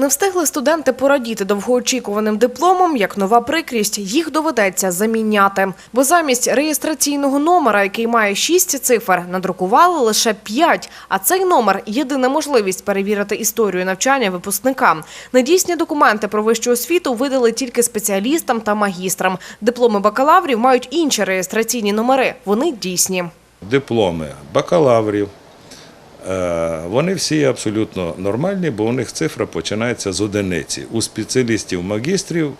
Не встигли студенти порадіти довгоочікуваним дипломом, як нова прикрість, їх доведеться заміняти. Бо замість реєстраційного номера, який має шість цифр, надрукували лише п'ять. А цей номер єдина можливість перевірити історію навчання випускникам. Недійсні документи про вищу освіту видали тільки спеціалістам та магістрам. Дипломи бакалаврів мають інші реєстраційні номери. Вони дійсні. дипломи бакалаврів. Е, Вони всі абсолютно нормальні, бо у них цифра починається з одиниці. У спеціалістів магістрів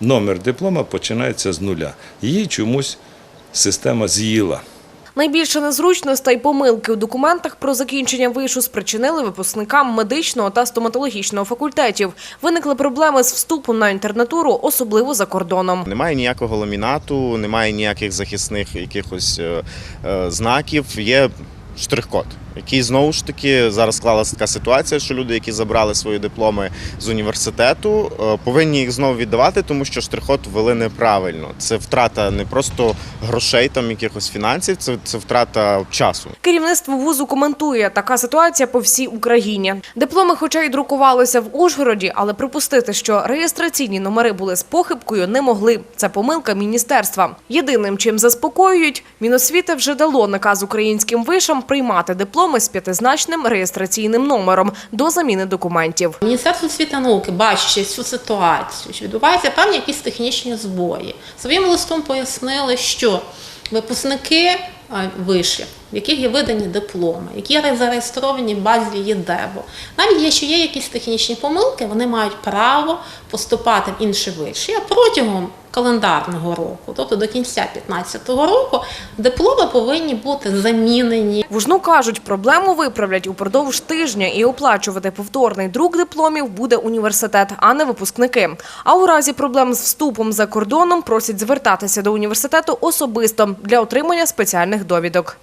номер диплома починається з нуля. Її чомусь система з'їла. Найбільше незручностей й помилки у документах про закінчення вишу спричинили випускникам медичного та стоматологічного факультетів. Виникли проблеми з вступом на інтернатуру, особливо за кордоном. Немає ніякого ламінату, немає ніяких захисних якихось е, е, знаків. Є штрих-код, який знову ж таки зараз склалася така ситуація, що люди, які забрали свої дипломи з університету, е, повинні їх знову віддавати, тому що штрих-код ввели неправильно. Це втрата не просто грошей, там якихось фінансів, це, це втрата часу. Керівництво вузу коментує, така ситуація по всій Україні. Дипломи, хоча й друкувалися в Ужгороді, але припустити, що реєстраційні номери були з похибкою, не могли. Це помилка міністерства. Єдиним, чим заспокоюють, Міносвіти вже дало наказ українським вишам приймати дипломи з п'ятизначним реєстраційним номером до заміни документів. Міністерство освіти і науки, бачачи цю ситуацію, що відбуваються певні якісь технічні збої, своїм листом пояснили, що випускники е, вишів, в яких є видані дипломи, які зареєстровані в базі ЄДЕБО, навіть якщо є якісь технічні помилки, вони мають право поступати в інші виші, протягом календарного року, тобто до кінця 2015 року, дипломи повинні бути замінені. Вужну кажуть, проблему виправлять упродовж тижня і оплачувати повторний друк дипломів буде університет, а не випускники. А у разі проблем з вступом за кордоном просять звертатися до університету особисто для отримання спеціальних довідок.